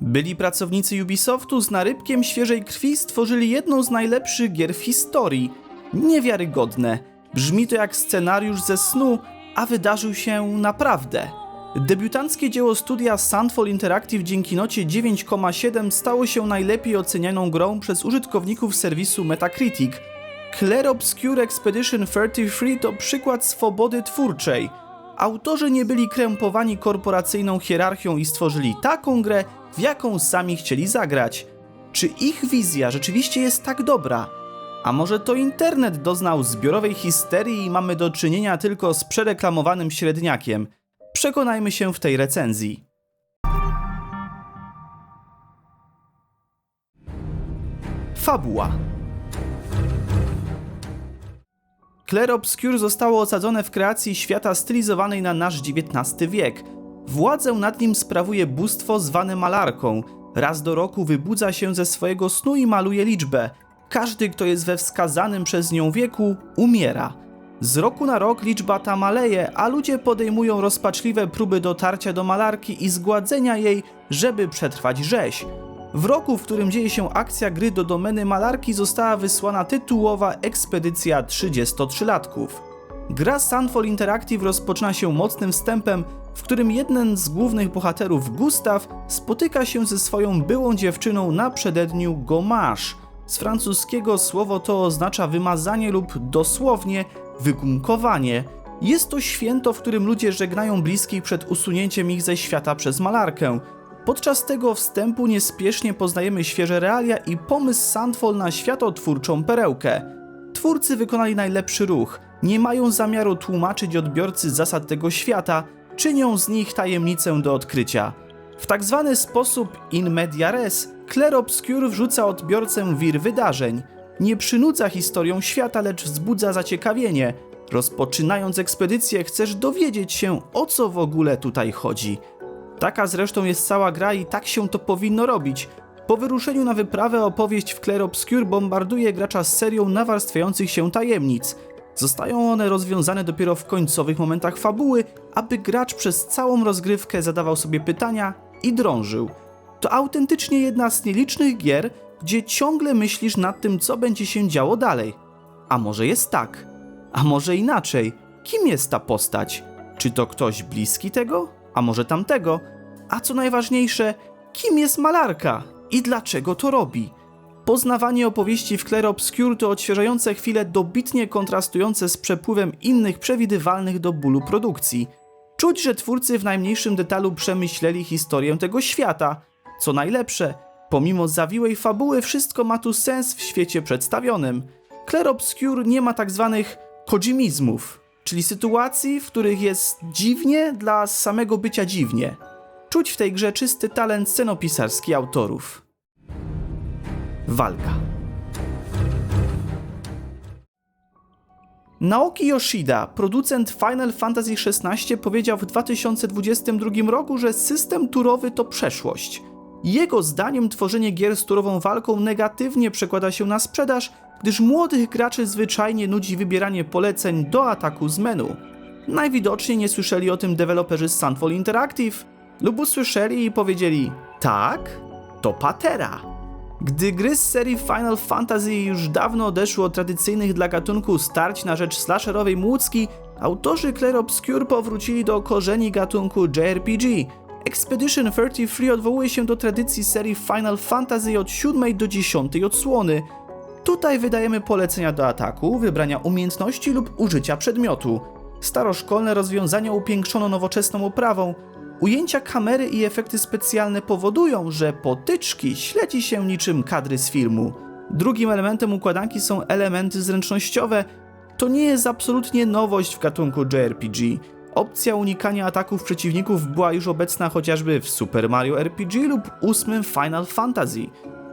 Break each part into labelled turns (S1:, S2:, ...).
S1: Byli pracownicy Ubisoftu z narybkiem świeżej krwi stworzyli jedną z najlepszych gier w historii. Niewiarygodne. Brzmi to jak scenariusz ze snu, a wydarzył się naprawdę. Debiutanckie dzieło studia Sunfall Interactive dzięki nocie 9,7 stało się najlepiej ocenianą grą przez użytkowników serwisu Metacritic. Clair Obscure Expedition 33 to przykład swobody twórczej. Autorzy nie byli krępowani korporacyjną hierarchią i stworzyli taką grę, w jaką sami chcieli zagrać. Czy ich wizja rzeczywiście jest tak dobra? A może to internet doznał zbiorowej histerii i mamy do czynienia tylko z przereklamowanym średniakiem? Przekonajmy się w tej recenzji. Fabuła Clair Obscure zostało osadzone w kreacji świata stylizowanej na nasz XIX wiek. Władzę nad nim sprawuje bóstwo zwane malarką. Raz do roku wybudza się ze swojego snu i maluje liczbę. Każdy, kto jest we wskazanym przez nią wieku, umiera. Z roku na rok liczba ta maleje, a ludzie podejmują rozpaczliwe próby dotarcia do malarki i zgładzenia jej, żeby przetrwać rzeź. W roku, w którym dzieje się akcja gry do domeny malarki, została wysłana tytułowa ekspedycja 33-latków. Gra Sunfall Interactive rozpoczyna się mocnym wstępem, w którym jeden z głównych bohaterów, Gustav, spotyka się ze swoją byłą dziewczyną na przededniu Gommage. Z francuskiego słowo to oznacza wymazanie lub dosłownie wygumkowanie. Jest to święto, w którym ludzie żegnają bliskich przed usunięciem ich ze świata przez malarkę. Podczas tego wstępu niespiesznie poznajemy świeże realia i pomysł Sandfall na światotwórczą perełkę. Twórcy wykonali najlepszy ruch, nie mają zamiaru tłumaczyć odbiorcy zasad tego świata, czynią z nich tajemnicę do odkrycia. W tak zwany sposób in media res, Clair Obscure wrzuca odbiorcę wir wydarzeń. Nie przynudza historią świata, lecz wzbudza zaciekawienie. Rozpoczynając ekspedycję, chcesz dowiedzieć się, o co w ogóle tutaj chodzi. Taka zresztą jest cała gra i tak się to powinno robić. Po wyruszeniu na wyprawę opowieść w Clair Obscure bombarduje gracza z serią nawarstwiających się tajemnic. Zostają one rozwiązane dopiero w końcowych momentach fabuły, aby gracz przez całą rozgrywkę zadawał sobie pytania i drążył. To autentycznie jedna z nielicznych gier, gdzie ciągle myślisz nad tym, co będzie się działo dalej. A może jest tak? A może inaczej? Kim jest ta postać? Czy to ktoś bliski tego? A może tamtego? A co najważniejsze, kim jest malarka i dlaczego to robi? Poznawanie opowieści w Clair Obscure to odświeżające chwile dobitnie kontrastujące z przepływem innych przewidywalnych do bólu produkcji. Czuć, że twórcy w najmniejszym detalu przemyśleli historię tego świata. Co najlepsze, pomimo zawiłej fabuły, wszystko ma tu sens w świecie przedstawionym. Clair Obscure nie ma tak zwanych kojimizmów, czyli sytuacji, w których jest dziwnie dla samego bycia dziwnie. Czuć w tej grze czysty talent scenopisarski autorów. Walka. Naoki Yoshida, producent Final Fantasy XVI, powiedział w 2022 roku, że system turowy to przeszłość. Jego zdaniem tworzenie gier z turową walką negatywnie przekłada się na sprzedaż, gdyż młodych graczy zwyczajnie nudzi wybieranie poleceń do ataku z menu. Najwidoczniej nie słyszeli o tym deweloperzy z Sunfall Interactive, lub usłyszeli i powiedzieli: Tak, to patera. Gdy gry z serii Final Fantasy już dawno odeszły od tradycyjnych dla gatunku starć na rzecz slasherowej młódzki, autorzy Clair Obscure powrócili do korzeni gatunku JRPG. Expedition 33 odwołuje się do tradycji serii Final Fantasy od 7 do 10 odsłony. Tutaj wydajemy polecenia do ataku, wybrania umiejętności lub użycia przedmiotu. Staroszkolne rozwiązania upiększono nowoczesną oprawą. Ujęcia kamery i efekty specjalne powodują, że potyczki śledzi się niczym kadry z filmu. Drugim elementem układanki są elementy zręcznościowe. To nie jest absolutnie nowość w gatunku JRPG. Opcja unikania ataków przeciwników była już obecna chociażby w Super Mario RPG lub 8 Final Fantasy.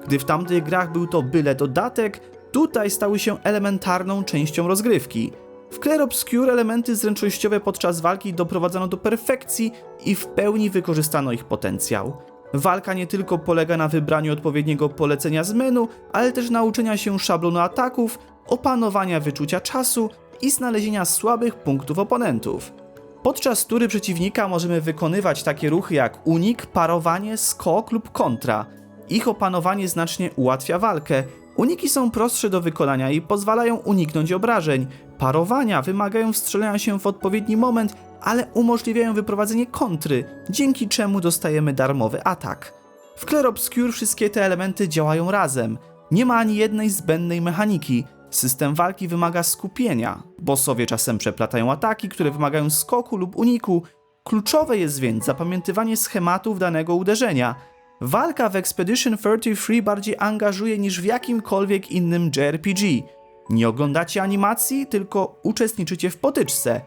S1: Gdy w tamtych grach był to byle dodatek, tutaj stały się elementarną częścią rozgrywki. W Clair Obscure elementy zręcznościowe podczas walki doprowadzano do perfekcji i w pełni wykorzystano ich potencjał. Walka nie tylko polega na wybraniu odpowiedniego polecenia z menu, ale też nauczenia się szablonu ataków, opanowania wyczucia czasu i znalezienia słabych punktów oponentów. Podczas tury przeciwnika możemy wykonywać takie ruchy jak unik, parowanie, skok lub kontra. Ich opanowanie znacznie ułatwia walkę. Uniki są prostsze do wykonania i pozwalają uniknąć obrażeń. Parowania wymagają wstrzelenia się w odpowiedni moment, ale umożliwiają wyprowadzenie kontry, dzięki czemu dostajemy darmowy atak. W Clair Obscure wszystkie te elementy działają razem. Nie ma ani jednej zbędnej mechaniki. System walki wymaga skupienia. Bossowie czasem przeplatają ataki, które wymagają skoku lub uniku. Kluczowe jest więc zapamiętywanie schematów danego uderzenia. Walka w Expedition 33 bardziej angażuje niż w jakimkolwiek innym JRPG. Nie oglądacie animacji, tylko uczestniczycie w potyczce.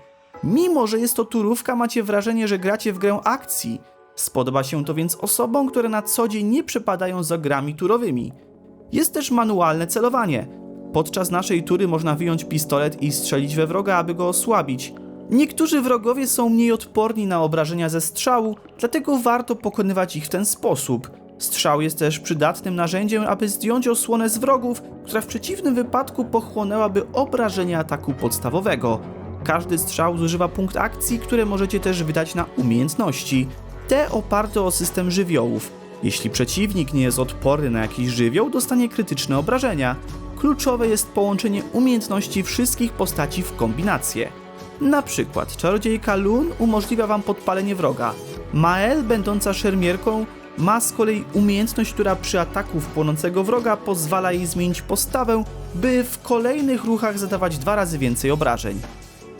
S1: Mimo, że jest to turówka, macie wrażenie, że gracie w grę akcji. Spodoba się to więc osobom, które na co dzień nie przepadają za grami turowymi. Jest też manualne celowanie. Podczas naszej tury można wyjąć pistolet i strzelić we wroga, aby go osłabić. Niektórzy wrogowie są mniej odporni na obrażenia ze strzału, dlatego warto pokonywać ich w ten sposób. Strzał jest też przydatnym narzędziem, aby zdjąć osłonę z wrogów, która w przeciwnym wypadku pochłonęłaby obrażenia ataku podstawowego. Każdy strzał zużywa punkt akcji, które możecie też wydać na umiejętności. Te oparte o system żywiołów. Jeśli przeciwnik nie jest odporny na jakiś żywioł, dostanie krytyczne obrażenia. Kluczowe jest połączenie umiejętności wszystkich postaci w kombinację. Na przykład czarodziejka Lun umożliwia wam podpalenie wroga. Mael, będąca szermierką, ma z kolei umiejętność, która przy ataku w płonącego wroga pozwala jej zmienić postawę, by w kolejnych ruchach zadawać dwa razy więcej obrażeń.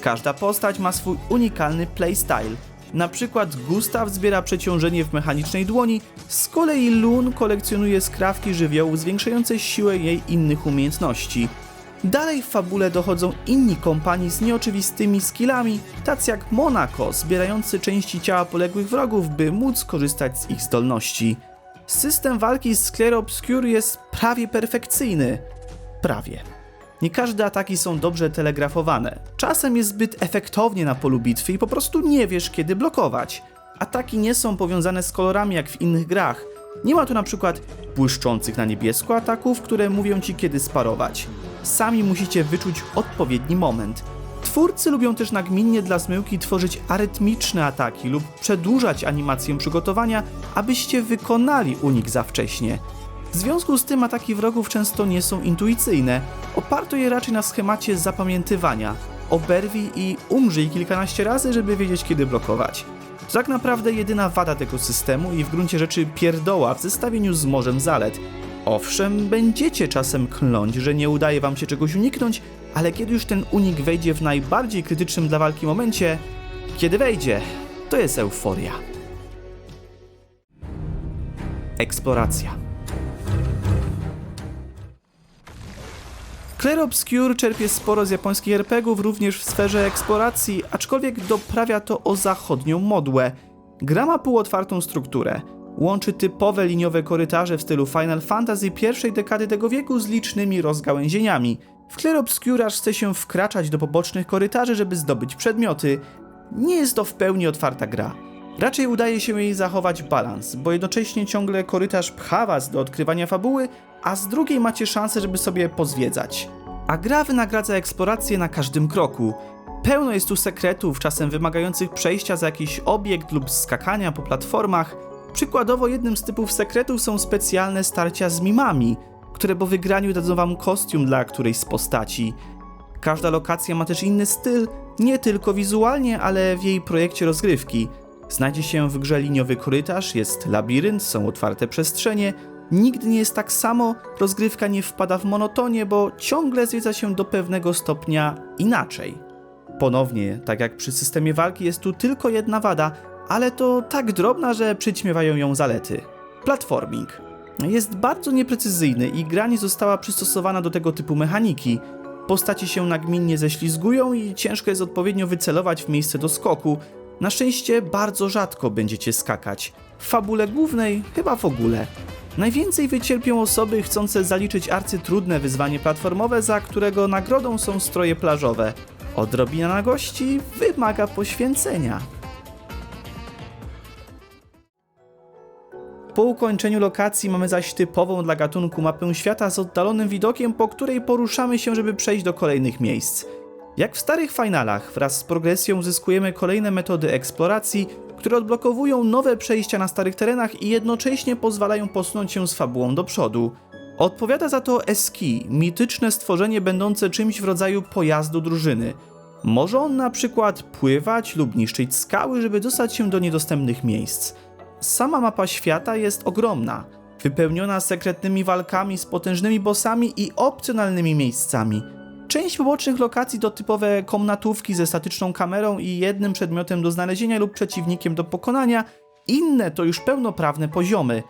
S1: Każda postać ma swój unikalny playstyle. Na przykład Gustav zbiera przeciążenie w mechanicznej dłoni, z kolei Lun kolekcjonuje skrawki żywiołu zwiększające siłę jej innych umiejętności. Dalej w fabule dochodzą inni kompanii z nieoczywistymi skillami, tacy jak Monaco, zbierający części ciała poległych wrogów, by móc korzystać z ich zdolności. System walki z Clair Obscure jest prawie perfekcyjny. Prawie. Nie każde ataki są dobrze telegrafowane. Czasem jest zbyt efektownie na polu bitwy i po prostu nie wiesz, kiedy blokować. Ataki nie są powiązane z kolorami jak w innych grach. Nie ma tu na przykład błyszczących na niebiesko ataków, które mówią ci kiedy sparować. Sami musicie wyczuć odpowiedni moment. Twórcy lubią też nagminnie dla zmyłki tworzyć arytmiczne ataki lub przedłużać animację przygotowania, abyście wykonali unik za wcześnie. W związku z tym ataki wrogów często nie są intuicyjne. Oparto je raczej na schemacie zapamiętywania. Oberwij i umrzyj kilkanaście razy, żeby wiedzieć kiedy blokować. To tak naprawdę jedyna wada tego systemu i w gruncie rzeczy pierdoła w zestawieniu z morzem zalet. Owszem, będziecie czasem klnąć, że nie udaje wam się czegoś uniknąć, ale kiedy już ten unik wejdzie w najbardziej krytycznym dla walki momencie, kiedy wejdzie, to jest euforia. Eksploracja. Clair Obscure czerpie sporo z japońskich RPGów również w sferze eksploracji, aczkolwiek doprawia to o zachodnią modłę. Gra ma półotwartą strukturę. Łączy typowe liniowe korytarze w stylu Final Fantasy pierwszej dekady tego wieku z licznymi rozgałęzieniami. W Clair Obscure chce się wkraczać do pobocznych korytarzy, żeby zdobyć przedmioty. Nie jest to w pełni otwarta gra. Raczej udaje się jej zachować balans, bo jednocześnie ciągle korytarz pcha was do odkrywania fabuły, a z drugiej macie szansę, żeby sobie pozwiedzać. A gra wynagradza eksplorację na każdym kroku. Pełno jest tu sekretów, czasem wymagających przejścia za jakiś obiekt lub skakania po platformach. Przykładowo jednym z typów sekretów są specjalne starcia z mimami, które po wygraniu dadzą wam kostium dla którejś z postaci. Każda lokacja ma też inny styl, nie tylko wizualnie, ale w jej projekcie rozgrywki. Znajdzie się w grze liniowy korytarz, jest labirynt, są otwarte przestrzenie. Nigdy nie jest tak samo, rozgrywka nie wpada w monotonię, bo ciągle zwiedza się do pewnego stopnia inaczej. Ponownie, tak jak przy systemie walki, jest tu tylko jedna wada, ale to tak drobna, że przyćmiewają ją zalety. Platforming. Jest bardzo nieprecyzyjny i gra nie została przystosowana do tego typu mechaniki. Postaci się nagminnie ześlizgują i ciężko jest odpowiednio wycelować w miejsce do skoku. Na szczęście bardzo rzadko będziecie skakać. W fabule głównej chyba w ogóle. Najwięcej wycierpią osoby chcące zaliczyć arcytrudne wyzwanie platformowe, za którego nagrodą są stroje plażowe. Odrobina nagości wymaga poświęcenia. Po ukończeniu lokacji mamy zaś typową dla gatunku mapę świata z oddalonym widokiem, po której poruszamy się, żeby przejść do kolejnych miejsc. Jak w starych finalach, wraz z progresją uzyskujemy kolejne metody eksploracji, które odblokowują nowe przejścia na starych terenach i jednocześnie pozwalają posunąć się z fabułą do przodu. Odpowiada za to Eski, mityczne stworzenie będące czymś w rodzaju pojazdu drużyny. Może on na przykład pływać lub niszczyć skały, żeby dostać się do niedostępnych miejsc. Sama mapa świata jest ogromna, wypełniona sekretnymi walkami z potężnymi bossami i opcjonalnymi miejscami. Część pobocznych lokacji to typowe komnatówki ze statyczną kamerą i jednym przedmiotem do znalezienia lub przeciwnikiem do pokonania, inne to już pełnoprawne poziomy.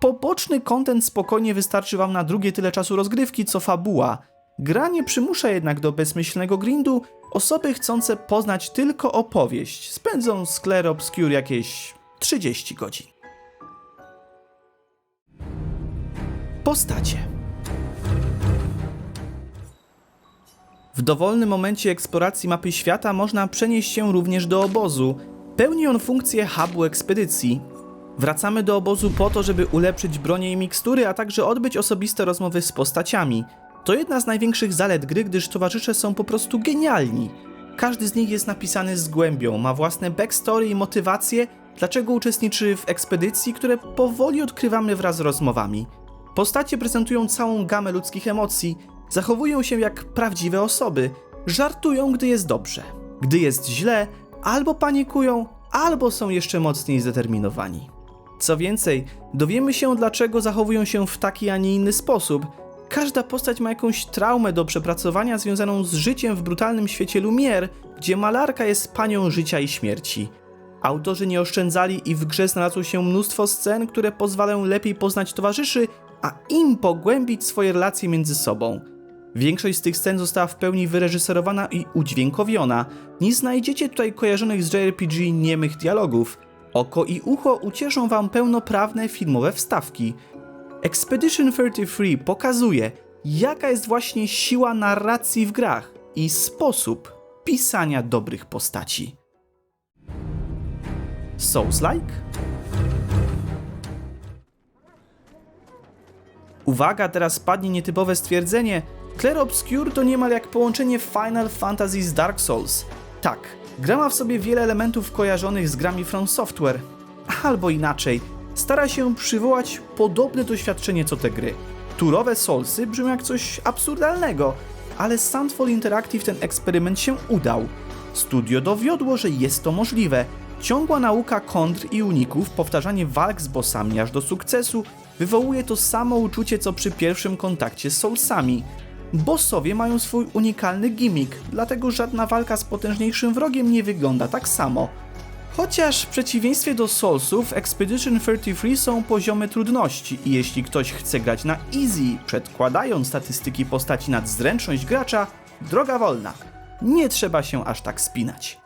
S1: Poboczny content spokojnie wystarczy wam na drugie tyle czasu rozgrywki co fabuła. Gra nie przymusza jednak do bezmyślnego grindu, osoby chcące poznać tylko opowieść spędzą Claire Obscure jakieś 30 godzin. Postacie W dowolnym momencie eksploracji mapy świata można przenieść się również do obozu. Pełni on funkcję hubu ekspedycji. Wracamy do obozu po to, żeby ulepszyć bronię i mikstury, a także odbyć osobiste rozmowy z postaciami. To jedna z największych zalet gry, gdyż towarzysze są po prostu genialni. Każdy z nich jest napisany z głębią, ma własne backstory i motywacje, dlaczego uczestniczy w ekspedycji, które powoli odkrywamy wraz z rozmowami. Postacie prezentują całą gamę ludzkich emocji, zachowują się jak prawdziwe osoby, żartują, gdy jest dobrze. Gdy jest źle, albo panikują, albo są jeszcze mocniej zdeterminowani. Co więcej, dowiemy się, dlaczego zachowują się w taki, a nie inny sposób. Każda postać ma jakąś traumę do przepracowania związaną z życiem w brutalnym świecie Lumière, gdzie malarka jest panią życia i śmierci. Autorzy nie oszczędzali i w grze znalazło się mnóstwo scen, które pozwalają lepiej poznać towarzyszy, a im pogłębić swoje relacje między sobą. Większość z tych scen została w pełni wyreżyserowana i udźwiękowiona. Nie znajdziecie tutaj kojarzonych z JRPG niemych dialogów. Oko i ucho ucieszą wam pełnoprawne filmowe wstawki. Expedition 33 pokazuje, jaka jest właśnie siła narracji w grach i sposób pisania dobrych postaci. Souls-like? Uwaga, teraz padnie nietypowe stwierdzenie. Claire Obscure to niemal jak połączenie Final Fantasy z Dark Souls. Tak, gra ma w sobie wiele elementów kojarzonych z grami From Software. Albo inaczej, stara się przywołać podobne doświadczenie co te gry. Turowe Soulsy brzmią jak coś absurdalnego, ale Sandfall Interactive ten eksperyment się udał. Studio dowiodło, że jest to możliwe. Ciągła nauka kontr i uników, powtarzanie walk z bossami aż do sukcesu wywołuje to samo uczucie co przy pierwszym kontakcie z Soulsami. Bossowie mają swój unikalny gimmick, dlatego żadna walka z potężniejszym wrogiem nie wygląda tak samo. Chociaż w przeciwieństwie do Soulsów, Expedition 33 są poziomy trudności i jeśli ktoś chce grać na easy, przedkładając statystyki postaci nad zręczność gracza, droga wolna. Nie trzeba się aż tak spinać.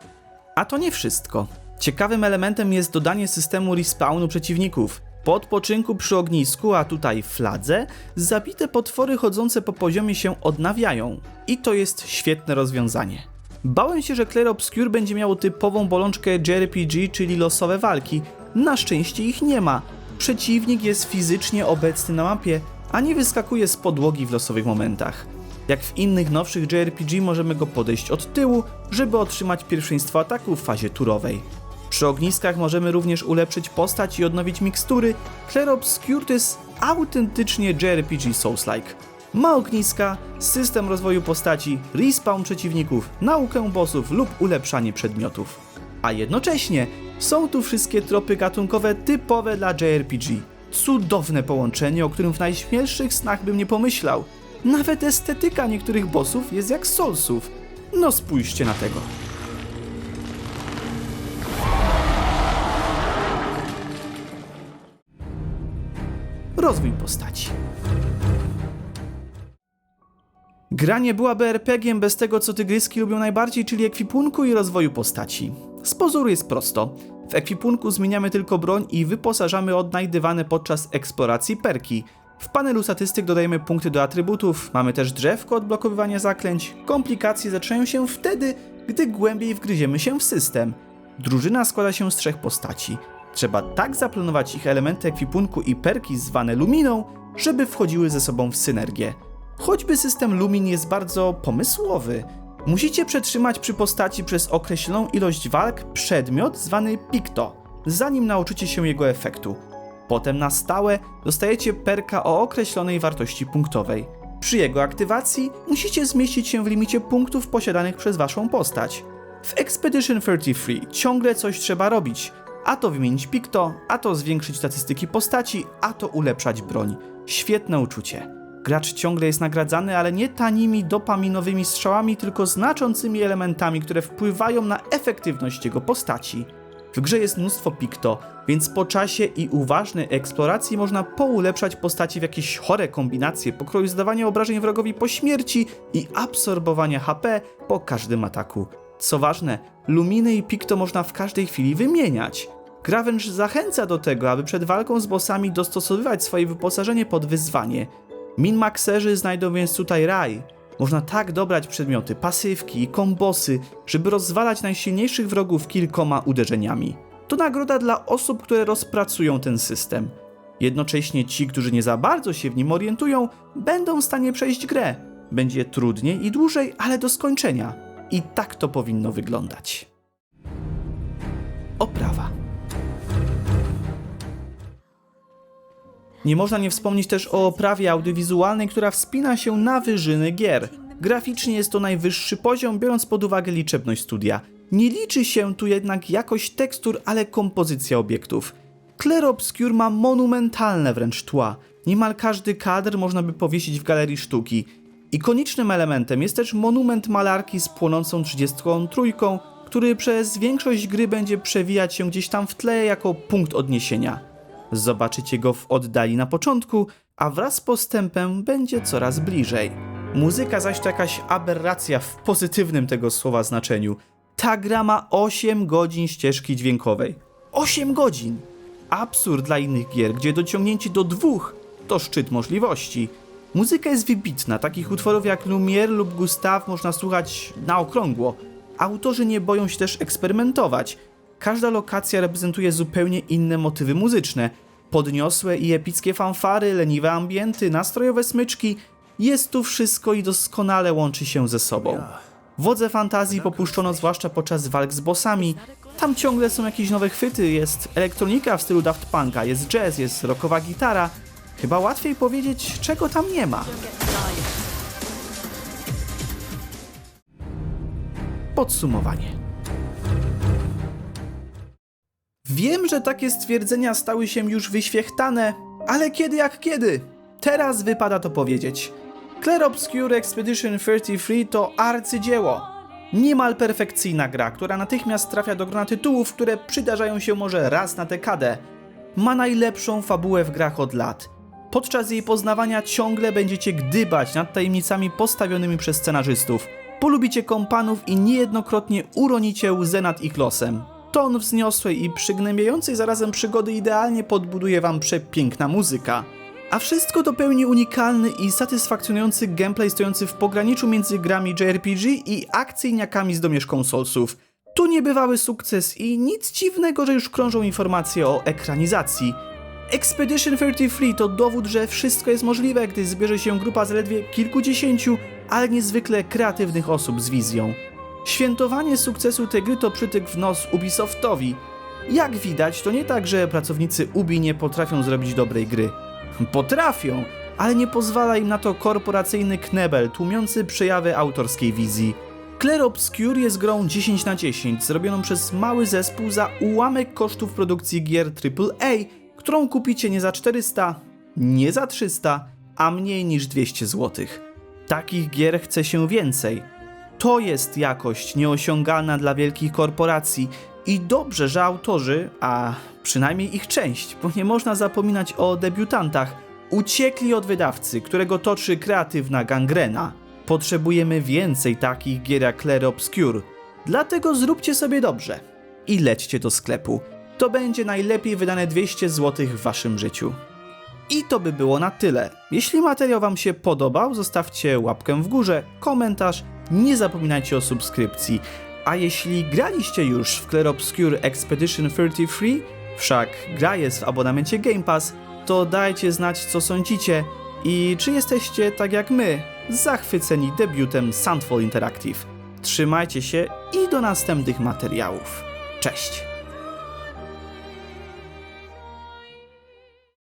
S1: A to nie wszystko. Ciekawym elementem jest dodanie systemu respawnu przeciwników. Po odpoczynku przy ognisku, a tutaj fladze, zabite potwory chodzące po poziomie się odnawiają. I to jest świetne rozwiązanie. Bałem się, że Claire Obscure będzie miało typową bolączkę JRPG, czyli losowe walki. Na szczęście ich nie ma. Przeciwnik jest fizycznie obecny na mapie, a nie wyskakuje z podłogi w losowych momentach. Jak w innych nowszych JRPG możemy go podejść od tyłu, żeby otrzymać pierwszeństwo ataku w fazie turowej. Przy ogniskach możemy również ulepszyć postać i odnowić mikstury. Claire Obscure autentycznie JRPG Souls-like. Ma ogniska, system rozwoju postaci, respawn przeciwników, naukę bossów lub ulepszanie przedmiotów. A jednocześnie są tu wszystkie tropy gatunkowe typowe dla JRPG. Cudowne połączenie, o którym w najśmielszych snach bym nie pomyślał. Nawet estetyka niektórych bossów jest jak Soulsów. No spójrzcie na tego. Rozwój postaci. Gra nie byłaby RPG-iem bez tego, co tygryski lubią najbardziej, czyli ekwipunku i rozwoju postaci. Z pozoru jest prosto. W ekwipunku zmieniamy tylko broń i wyposażamy odnajdywane podczas eksploracji perki. W panelu statystyk dodajemy punkty do atrybutów, mamy też drzewko odblokowywania zaklęć. Komplikacje zaczynają się wtedy, gdy głębiej wgryziemy się w system. Drużyna składa się z trzech postaci. Trzeba tak zaplanować ich elementy ekwipunku i perki zwane luminą, żeby wchodziły ze sobą w synergię. Choćby system Lumin jest bardzo pomysłowy. Musicie przetrzymać przy postaci przez określoną ilość walk przedmiot zwany Picto, zanim nauczycie się jego efektu. Potem na stałe dostajecie perka o określonej wartości punktowej. Przy jego aktywacji musicie zmieścić się w limicie punktów posiadanych przez waszą postać. W Expedition 33 ciągle coś trzeba robić, a to wymienić Picto, a to zwiększyć statystyki postaci, a to ulepszać broń. Świetne uczucie. Gracz ciągle jest nagradzany, ale nie tanimi dopaminowymi strzałami, tylko znaczącymi elementami, które wpływają na efektywność jego postaci. W grze jest mnóstwo Picto, więc po czasie i uważnej eksploracji można poulepszać postaci w jakieś chore kombinacje pokroju zdawania obrażeń wrogowi po śmierci i absorbowania HP po każdym ataku. Co ważne, luminy i Picto można w każdej chwili wymieniać. Gra wręcz zachęca do tego, aby przed walką z bossami dostosowywać swoje wyposażenie pod wyzwanie. Min-maxerzy znajdą więc tutaj raj. Można tak dobrać przedmioty, pasywki i kombosy, żeby rozwalać najsilniejszych wrogów kilkoma uderzeniami. To nagroda dla osób, które rozpracują ten system. Jednocześnie ci, którzy nie za bardzo się w nim orientują, będą w stanie przejść grę. Będzie trudniej i dłużej, ale do skończenia. I tak to powinno wyglądać. Oprawa. Nie można nie wspomnieć też o oprawie audiowizualnej, która wspina się na wyżyny gier. Graficznie jest to najwyższy poziom, biorąc pod uwagę liczebność studia. Nie liczy się tu jednak jakość tekstur, ale kompozycja obiektów. Clair Obscure ma monumentalne wręcz tła. Niemal każdy kadr można by powiesić w galerii sztuki. Ikonicznym elementem jest też monument malarki z płonącą 33, który przez większość gry będzie przewijać się gdzieś tam w tle jako punkt odniesienia. Zobaczycie go w oddali na początku, a wraz z postępem będzie coraz bliżej. Muzyka zaś to jakaś aberracja w pozytywnym tego słowa znaczeniu. Ta gra ma 8 godzin ścieżki dźwiękowej. 8 godzin! Absurd dla innych gier, gdzie dociągnięcie do dwóch to szczyt możliwości. Muzyka jest wybitna, takich utworów jak Lumière lub Gustave można słuchać na okrągło. Autorzy nie boją się też eksperymentować. Każda lokacja reprezentuje zupełnie inne motywy muzyczne. Podniosłe i epickie fanfary, leniwe ambienty, nastrojowe smyczki. Jest tu wszystko i doskonale łączy się ze sobą. Wodze fantazji popuszczono zwłaszcza podczas walk z bossami. Tam ciągle są jakieś nowe chwyty, jest elektronika w stylu Daft Punka, jest jazz, jest rockowa gitara. Chyba łatwiej powiedzieć, czego tam nie ma. Podsumowanie. Wiem, że takie stwierdzenia stały się już wyświechtane, ale kiedy jak kiedy? Teraz wypada to powiedzieć. Clair Obscure Expedition 33 to arcydzieło. Niemal perfekcyjna gra, która natychmiast trafia do grona tytułów, które przydarzają się może raz na dekadę. Ma najlepszą fabułę w grach od lat. Podczas jej poznawania ciągle będziecie gdybać nad tajemnicami postawionymi przez scenarzystów. Polubicie kompanów i niejednokrotnie uronicie łzę nad ich losem. Ton wzniosłej i przygnębiającej zarazem przygody idealnie podbuduje wam przepiękna muzyka. A wszystko to pełni unikalny i satysfakcjonujący gameplay stojący w pograniczu między grami JRPG i akcyjniakami z domieszką Soulsów. Tu niebywały sukces i nic dziwnego, że już krążą informacje o ekranizacji. Expedition 33 to dowód, że wszystko jest możliwe, gdy zbierze się grupa zaledwie kilkudziesięciu, ale niezwykle kreatywnych osób z wizją. Świętowanie sukcesu tej gry to przytyk w nos Ubisoftowi. Jak widać, to nie tak, że pracownicy Ubi nie potrafią zrobić dobrej gry. Potrafią, ale nie pozwala im na to korporacyjny knebel tłumiący przejawy autorskiej wizji. Clair Obscure jest grą 10 na 10, zrobioną przez mały zespół za ułamek kosztów produkcji gier AAA, którą kupicie nie za 400, nie za 300, a mniej niż 200 zł. Takich gier chce się więcej. To jest jakość nieosiągalna dla wielkich korporacji i dobrze, że autorzy, a przynajmniej ich część, bo nie można zapominać o debiutantach, uciekli od wydawcy, którego toczy kreatywna gangrena. Potrzebujemy więcej takich gier jak Clair Obscure. Dlatego zróbcie sobie dobrze i lećcie do sklepu. To będzie najlepiej wydane 200 zł w waszym życiu. I to by było na tyle. Jeśli materiał Wam się podobał, zostawcie łapkę w górze, komentarz, nie zapominajcie o subskrypcji. A jeśli graliście już w Clair Obscure Expedition 33, wszak gra jest w abonamencie Game Pass, to dajcie znać co sądzicie i czy jesteście tak jak my, zachwyceni debiutem Sandfall Interactive. Trzymajcie się i do następnych materiałów. Cześć!